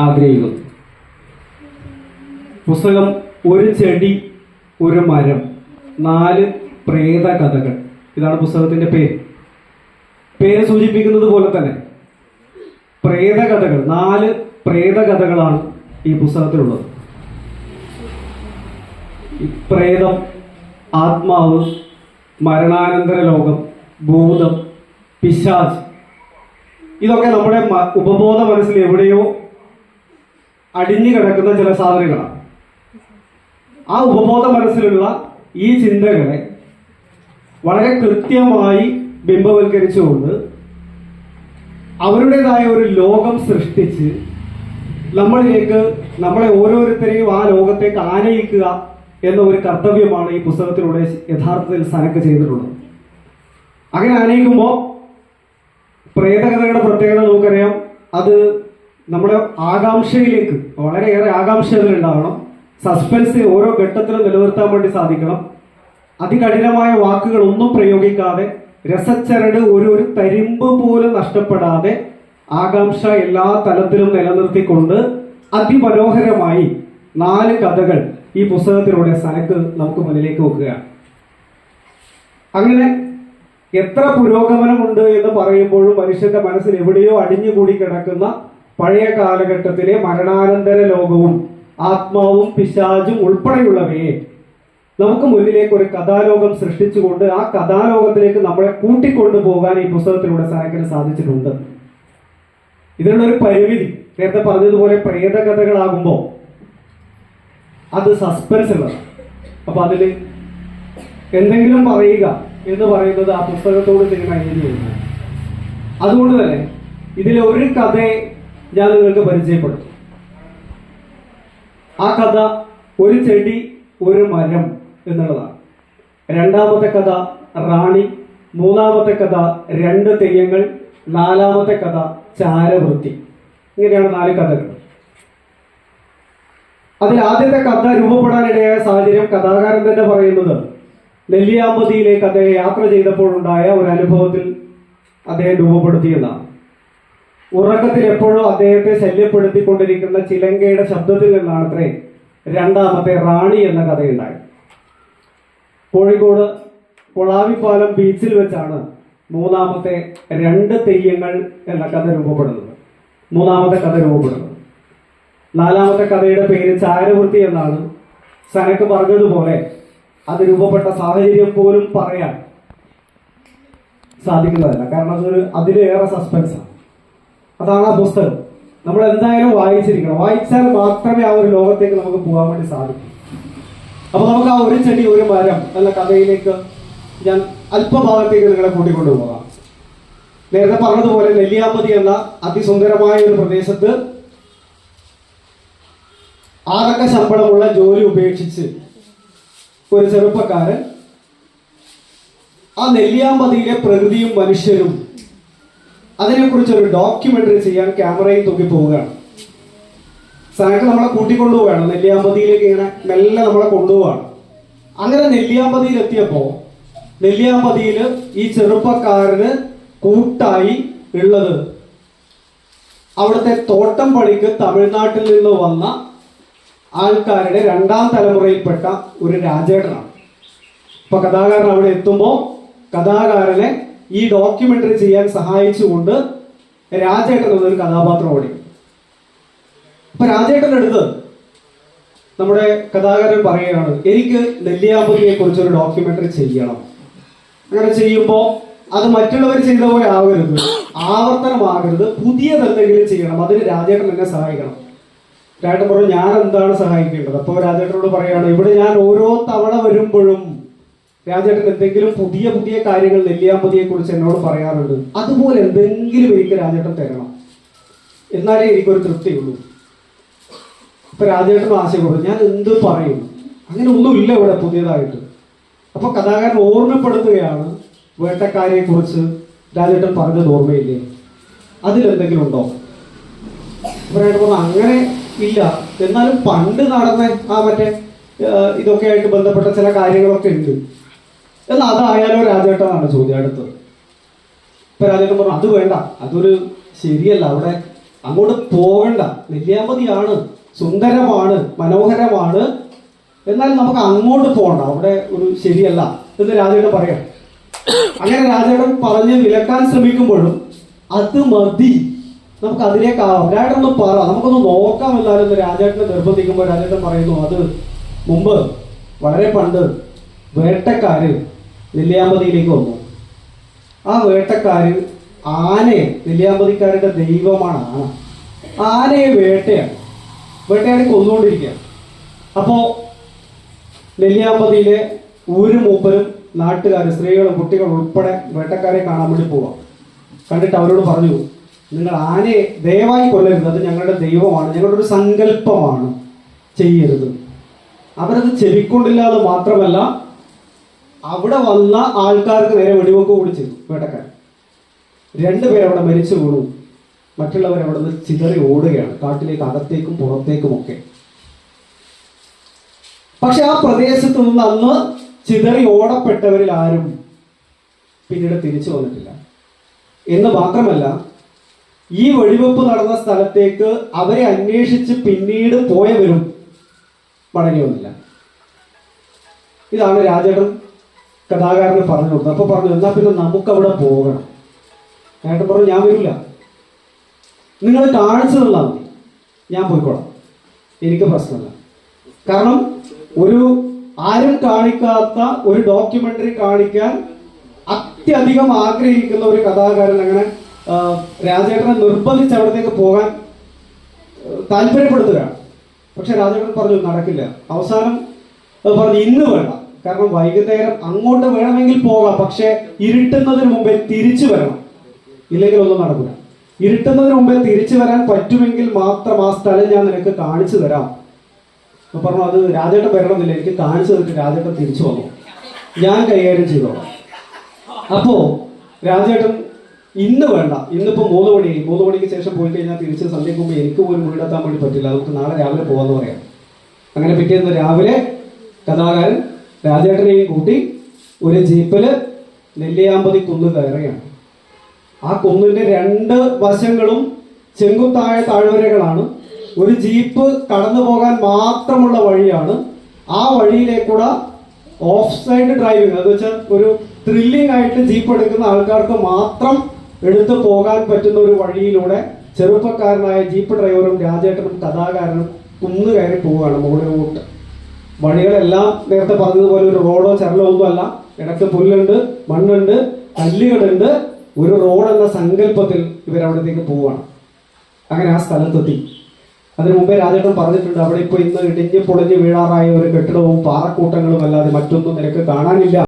ആഗ്രഹിക്കുന്നു. പുസ്തകം ഒരു ചെടി ഒരു മരം നാല് പ്രേത കഥകൾ. ഇതാണ് പുസ്തകത്തിന്റെ പേര്. പേര് സൂചിപ്പിക്കുന്നത് പോലെ തന്നെ പ്രേത കഥകൾ നാല് പ്രേത കഥകളാണ് ഈ പുസ്തകത്തിലുള്ളത്. പ്രേതം ആത്മാവ് മരണാനന്തര ലോകം ഭൂതം പിശാജ് ഇതൊക്കെ നമ്മുടെ ഉപബോധ മനസ്സിൽ എവിടെയോ അടിഞ്ഞു കിടക്കുന്ന ചില സാധനങ്ങളാണ്. ആ ഉപബോധ മനസ്സിലുള്ള ഈ ചിന്തകളെ വളരെ കൃത്യമായി ബിംബവൽക്കരിച്ചുകൊണ്ട് അവരുടേതായ ഒരു ലോകം സൃഷ്ടിച്ച് നമ്മളിലേക്ക് നമ്മളെ ഓരോരുത്തരെയും ആ ലോകത്തേക്ക് ആനയിക്കുക എന്ന ഒരു കർത്തവ്യമാണ് ഈ പുസ്തകത്തിലൂടെ യഥാർത്ഥത്തിൽ സനക്ക് ചെയ്തിട്ടുള്ളത്. അങ്ങനെ ആനയിക്കുമ്പോൾ പ്രേതകഥയുടെ പ്രത്യേകത നമുക്കറിയാം. അത് നമ്മുടെ ആകാംക്ഷയിലേക്ക് വളരെയേറെ ആകാംക്ഷകൾ ഉണ്ടാവണം. സസ്പെൻസ് ഓരോ ഘട്ടത്തിലും നിലനിർത്താൻ വേണ്ടി സാധിക്കണം. അതികഠിനമായ വാക്കുകൾ ഒന്നും പ്രയോഗിക്കാതെ രസച്ചരട് ഒരു ഒരു തരിമ്പ് പോലും നഷ്ടപ്പെടാതെ ആകാംക്ഷ എല്ലാ തലത്തിലും നിലനിർത്തിക്കൊണ്ട് അതിമനോഹരമായി നാല് കഥകൾ ഈ പുസ്തകത്തിലൂടെ സനക്ക് നമുക്ക് മുന്നിലേക്ക് വെക്കുകയാണ് അങ്ങനെ എത്ര പുരോഗമനമുണ്ട് എന്ന് പറയുമ്പോഴും മനുഷ്യന്റെ മനസ്സിൽ എവിടെയോ അടിഞ്ഞുകൂടി കിടക്കുന്ന പഴയ കാലഘട്ടത്തിലെ മരണാനന്തര ലോകവും ആത്മാവും പിശാചും ഉൾപ്പെടെയുള്ളവയെ നമുക്ക് മുന്നിലേക്ക് ഒരു കഥാലോകം സൃഷ്ടിച്ചുകൊണ്ട് ആ കഥാലോകത്തിലേക്ക് നമ്മളെ കൂട്ടിക്കൊണ്ടു പോകാൻ ഈ പുസ്തകത്തിലൂടെ സനക്കിന് സാധിച്ചിട്ടുണ്ട്. ഇതിനുള്ള ഒരു പരിമിതി നേരത്തെ പറഞ്ഞതുപോലെ പ്രേതകഥകളാകുമ്പോൾ അത് സസ്പെൻസ് ഉള്ളതാണ്. അപ്പൊ അതിൽ എന്തെങ്കിലും പറയുക എന്ന് പറയുന്നത് ആ പുസ്തകത്തോട് ചെയ്യുന്ന അതുകൊണ്ട് തന്നെ ഇതിലെ ഒരു കഥയെ ഞാൻ നിങ്ങൾക്ക് പരിചയപ്പെടുത്തും ആ കഥ ഒരു ചെടി ഒരു മരം എന്നുള്ളതാണ്. രണ്ടാമത്തെ കഥ റാണി മൂന്നാമത്തെ കഥ രണ്ട് തെയ്യങ്ങൾ നാലാമത്തെ കഥ ചാരവൃത്തി. ഇങ്ങനെയാണ് നാല് കഥകൾ. അതിൽ ആദ്യത്തെ കഥ രൂപപ്പെടാനിടയായ സാഹചര്യം കഥാകാരൻ തന്നെ പറയുന്നത് നെല്ലിയാമ്പതിയിലേക്ക് അദ്ദേഹം യാത്ര ചെയ്തപ്പോഴുണ്ടായ ഒരു അനുഭവത്തിൽ അദ്ദേഹം രൂപപ്പെടുത്തിയെന്നാണ് ഉറക്കത്തിൽ എപ്പോഴും അദ്ദേഹത്തെ ശല്യപ്പെടുത്തിക്കൊണ്ടിരിക്കുന്ന ചിലങ്കയുടെ ശബ്ദത്തിൽ നിന്നാണ് അത്രേ രണ്ടാമത്തെ റാണി എന്ന കഥയുണ്ടായത്. കോഴിക്കോട് പൊളാവിപ്പാലം ബീച്ചിൽ വെച്ചാണ് മൂന്നാമത്തെ രണ്ട് തെയ്യങ്ങൾ എന്ന കഥ രൂപപ്പെടുന്നത്. മൂന്നാമത്തെ കഥ രൂപപ്പെടുന്നത്. നാലാമത്തെ കഥയുടെ പേര് ചാരവൃത്തി എന്നാണ്. സനക്ക് പറഞ്ഞതുപോലെ അത് രൂപപ്പെട്ട സാഹചര്യം പോലും പറയാൻ സാധിക്കുന്നതല്ല. കാരണം അതൊരു അതിലേറെ സസ്പെൻസാണ് അതാണ് ആ പുസ്തകം. നമ്മൾ എന്തായാലും വായിച്ചിരിക്കണം. വായിച്ചാൽ മാത്രമേ ആ ഒരു ലോകത്തേക്ക് നമുക്ക് പോകാൻ വേണ്ടി സാധിക്കൂ. അപ്പൊ നമുക്ക് ആ ഒരു ചെടി ഒരു മരം എന്ന കഥയിലേക്ക് ഞാൻ അല്പഭാഗത്തേക്ക് നിങ്ങളെ കൂട്ടിക്കൊണ്ടു പോകാം. നേരത്തെ പറഞ്ഞതുപോലെ നെല്ലിയാമ്പതി എന്ന അതിസുന്ദരമായ ഒരു പ്രദേശത്ത് ആറക്ക ശമ്പളമുള്ള ജോലി ഉപേക്ഷിച്ച് ഒരു ചെറുപ്പക്കാരൻ ആ നെല്ലിയാമ്പതിയിലെ പ്രകൃതിയും മനുഷ്യരും അതിനെക്കുറിച്ച് ഒരു ഡോക്യുമെന്ററി ചെയ്യാൻ ക്യാമറയിൽ തൂക്കി പോവുകയാണ്. സനക്ക് നമ്മളെ കൂട്ടിക്കൊണ്ടുപോവുകയാണ്. നെല്ലിയാമ്പതിയിലേക്ക് ഇങ്ങനെ മെല്ലെ നമ്മളെ കൊണ്ടുപോവാണ് അങ്ങനെ നെല്ലിയാമ്പതിയിൽ എത്തിയപ്പോ നെല്ലിയാമ്പതിയിൽ ഈ ചെറുപ്പക്കാരന് കൂട്ടായി ഉള്ളത് അവിടുത്തെ തോട്ടം പണിക്ക് തമിഴ്നാട്ടിൽ നിന്ന് വന്ന ആൾക്കാരുടെ രണ്ടാം തലമുറയിൽപ്പെട്ട ഒരു രാജേട്ടനാണ്. ഇപ്പൊ കഥാകാരൻ അവിടെ എത്തുമ്പോൾ കഥാകാരനെ ഈ ഡോക്യുമെന്ററി ചെയ്യാൻ സഹായിച്ചുകൊണ്ട് രാജേട്ടൻ എന്നൊരു കഥാപാത്രം ഓടി. അപ്പൊ രാജേട്ടന്റെ അടുത്ത് നമ്മുടെ കഥാകാരൻ പറയുകയാണ് എനിക്ക് നെല്ലിയാമ്പതിയെ കുറിച്ച് ഒരു ഡോക്യുമെന്ററി ചെയ്യണം. അങ്ങനെ ചെയ്യുമ്പോൾ അത് മറ്റുള്ളവർ ചെയ്ത പോലെ ആവരുത്. ആവർത്തനമാകരുത്. പുതിയതെന്തെങ്കിലും ചെയ്യണം. അതിന് രാജേട്ടൻ എന്നെ സഹായിക്കണം. രാജേട്ടൻ പറഞ്ഞു ഞാൻ എന്താണ് സഹായിക്കേണ്ടത്? അപ്പോൾ രാജേട്ടനോട് പറയുകയാണ് ഇവിടെ ഞാൻ ഓരോ തവണ വരുമ്പോഴും രാജേട്ടൻ എന്തെങ്കിലും പുതിയ പുതിയ കാര്യങ്ങൾ നെല്ലിയാമ്പതിയെ കുറിച്ച് എന്നോട് പറയാറുണ്ട്. അതുപോലെ എന്തെങ്കിലും എനിക്ക് രാജേട്ടൻ തരണം. എന്നാലേ എനിക്കൊരു തൃപ്തിയുള്ളൂ. ഇപ്പൊ രാജേട്ടൻ ആശയപ്പെടും ഞാൻ എന്ത് പറയും? അങ്ങനെ ഒന്നുമില്ല ഇവിടെ പുതിയതായിട്ട്. അപ്പൊ കഥാകാരൻ ഓർമ്മപ്പെടുത്തുകയാണ് വേട്ടക്കാരെ കുറിച്ച് രാജേട്ടൻ പറഞ്ഞത് ഓർമ്മയില്ലേ? അതിലെന്തെങ്കിലും ഉണ്ടോ? അപ്പൊ പറഞ്ഞു അങ്ങനെ ഇല്ല. എന്നാലും പണ്ട് നടന്ന ആ മറ്റേ ഇതൊക്കെ ആയിട്ട് ബന്ധപ്പെട്ട ചില കാര്യങ്ങളൊക്കെ ഉണ്ട്. എന്നാൽ അതായാലോ രാജേട്ടനാണ് ചോദ്യം അടുത്തത് ഇപ്പൊ രാജേട്ടൻ പറഞ്ഞു അത് വേണ്ട അതൊരു ശരിയല്ല അവിടെ അങ്ങോട്ട് പോകണ്ട. നെല്ലിയാമ്പതിയാണ് സുന്ദരമാണ് മനോഹരമാണ്. എന്നാൽ നമുക്ക് അങ്ങോട്ട് പോകണ്ട അവിടെ ഒരു ശരിയല്ല. എന്ന് രാജേട്ടൻ പറയാം. അങ്ങനെ രാജേട്ടൻ പറഞ്ഞ് വിലക്കാൻ ശ്രമിക്കുമ്പോഴും അത് മതി നമുക്ക് അതിലേക്കാവാം രാജേട്ടൻ ഒന്ന് പറ നമുക്കൊന്ന് നോക്കാം എല്ലാവരും രാജേട്ടനെ നിർബന്ധിക്കുമ്പോൾ രാജേട്ടൻ പറയുന്നു അത് മുമ്പ് വളരെ പണ്ട് വേട്ടക്കാര് നെല്ലിയാമ്പതിയിലേക്ക് വന്നു. ആ വേട്ടക്കാര് ആനയെ നെല്ലിയാമ്പതിക്കാരുടെ ദൈവമാണ് ആന. ആനയെ വേട്ടയാണ്. വേട്ടയാടി കൊന്നുകൊണ്ടിരിക്കുകയാണ് അപ്പോ നെല്ലിയാമ്പതിയിലെ ഊരും മൂപ്പരും നാട്ടുകാർ സ്ത്രീകളും കുട്ടികളും ഉൾപ്പെടെ വേട്ടക്കാരെ കാണാൻ വേണ്ടി പോവാം. കണ്ടിട്ട് അവരോട് പറഞ്ഞു നിങ്ങൾ ആനയെ ദയവായി കൊല്ലരുത്. അത് ഞങ്ങളുടെ ദൈവമാണ്. ഞങ്ങളുടെ ഒരു സങ്കല്പമാണ്. ചെയ്യരുത്. അവരത് ചെവിക്കൊണ്ടില്ല അത് മാത്രമല്ല അവിടെ വന്ന ആൾക്കാർക്ക് നേരെ വെടിവെക്ക് കൂടി ചെയ്തു വേട്ടക്കാർ രണ്ടുപേർ അവിടെ മരിച്ചു വീണു. മറ്റുള്ളവർ അവിടെ നിന്ന് ചിതറി ഓടുകയാണ്. കാട്ടിലേക്ക് അകത്തേക്കും പുറത്തേക്കും ഒക്കെ. പക്ഷെ ആ പ്രദേശത്ത് നിന്ന് അന്ന് ചിതറി ഓടപ്പെട്ടവരിൽ ആരും പിന്നീട് തിരിച്ചു വന്നിട്ടില്ല. എന്ന് മാത്രമല്ല ഈ വെടിവെപ്പ് നടന്ന സ്ഥലത്തേക്ക് അവരെ അന്വേഷിച്ച് പിന്നീട് പോയവരും മടങ്ങി വന്നില്ല. ഇതാണ് രാജേട്ടൻ കഥാകാരന് പറഞ്ഞു കൊടുത്തു. അപ്പൊ പറഞ്ഞു എന്നാ പിന്നെ നമുക്ക് അവിടെ പോകണം. ഏട്ടൻ പറഞ്ഞു ഞാൻ വരില്ല. നിങ്ങൾ കാണിച്ചു തന്നാൽ ഞാൻ പോയിക്കോളാം. എനിക്ക് പ്രശ്നമില്ല. കാരണം ഒരു ആരും കാണിക്കാത്ത ഒരു ഡോക്യുമെന്ററി കാണിക്കാൻ അത്യധികം ആഗ്രഹിക്കുന്ന ഒരു കഥാകാരൻ അങ്ങനെ രാജേട്ടനെ നിർബന്ധിച്ച് അവിടത്തേക്ക് പോകാൻ താല്പര്യപ്പെടുത്തുകയാണ്. പക്ഷെ രാജേട്ടൻ പറഞ്ഞു നടക്കില്ല. അവസാനം പറഞ്ഞു ഇന്ന് വേണ്ട കാരണം വൈകുന്നേരം അങ്ങോട്ട് വേണമെങ്കിൽ പോകാം പക്ഷേ ഇരുട്ടുന്നതിന് മുമ്പേ തിരിച്ചു വരണം. ഇല്ലെങ്കിൽ ഒന്നും നടക്കില്ല ഇരുട്ടുന്നതിന് മുമ്പേ തിരിച്ചു വരാൻ പറ്റുമെങ്കിൽ മാത്രം ആ സ്ഥലം ഞാൻ നിനക്ക് കാണിച്ചു തരാം. അപ്പൊ പറഞ്ഞു അത് രാജേട്ടൻ വരണമെന്നില്ല എനിക്ക് കാണിച്ചു തന്നിട്ട് രാജേട്ടൻ തിരിച്ചു വന്നു. ഞാൻ കൈകാര്യം ചെയ്തോളാം. അപ്പോ രാജേട്ടൻ ഇന്ന് വേണ്ട ഇന്നിപ്പോ മൂന്ന് മണി മൂന്ന് മണിക്ക് ശേഷം പോയി കഴിഞ്ഞാൽ തിരിച്ച് സന്ധ്യക്ക് മുമ്പ് എനിക്ക് പോലും വീടെത്താൻ വേണ്ടി പറ്റില്ല. നമുക്ക് നാളെ രാവിലെ പോവാന്ന് പറയാം. അങ്ങനെ പിറ്റേന്ന് രാവിലെ കഥാകാരൻ രാജേട്ടനെയും കൂട്ടി ഒരു ജീപ്പിൽ നെല്ലിയാമ്പതി കുന്ന് കയറുകയാണ്. ആ കുന്നിന്റെ രണ്ട് വശങ്ങളും ചെങ്കുത്തായ താഴ്വരകളാണ്. ഒരു ജീപ്പ് കടന്നു പോകാൻ മാത്രമുള്ള വഴിയാണ്. ആ വഴിയിലേക്കൂടെ ഓഫ് സൈഡ് ഡ്രൈവിംഗ് അത് വെച്ചാൽ ഒരു ത്രില്ലിംഗ് ആയിട്ട് ജീപ്പ് എടുക്കുന്ന ആൾക്കാർക്ക് മാത്രം എടുത്തു പോകാൻ പറ്റുന്ന ഒരു വഴിയിലൂടെ ചെറുപ്പക്കാരനായ ജീപ്പ് ഡ്രൈവറും രാജേട്ടനും കഥാകാരനും കുന്നു കയറി പോവുകയാണ് മുകളിലോട്ട്. വഴികളെല്ലാം നേരത്തെ പറഞ്ഞതുപോലെ ഒരു റോഡോ ചരലോ ഒന്നും അല്ല ഇടയ്ക്ക് പുല്ലുണ്ട് മണ്ണുണ്ട് കല്ലുകളുണ്ട്. ഒരു റോഡ് എന്ന സങ്കല്പത്തിൽ ഇവരവിടത്തേക്ക് പോവുകയാണ്. അങ്ങനെ ആ സ്ഥലത്തെത്തി. അതിന് മുമ്പേ രാജേട്ടൻ പറഞ്ഞിട്ടുണ്ട് അവിടെ ഇപ്പോൾ ഇന്ന് ഇടിഞ്ഞ് പൊളിഞ്ഞ് വീഴാറായ ഒരു കെട്ടിടവും പാറക്കൂട്ടങ്ങളും അല്ലാതെ മറ്റൊന്നും നിനക്ക് കാണാനില്ല.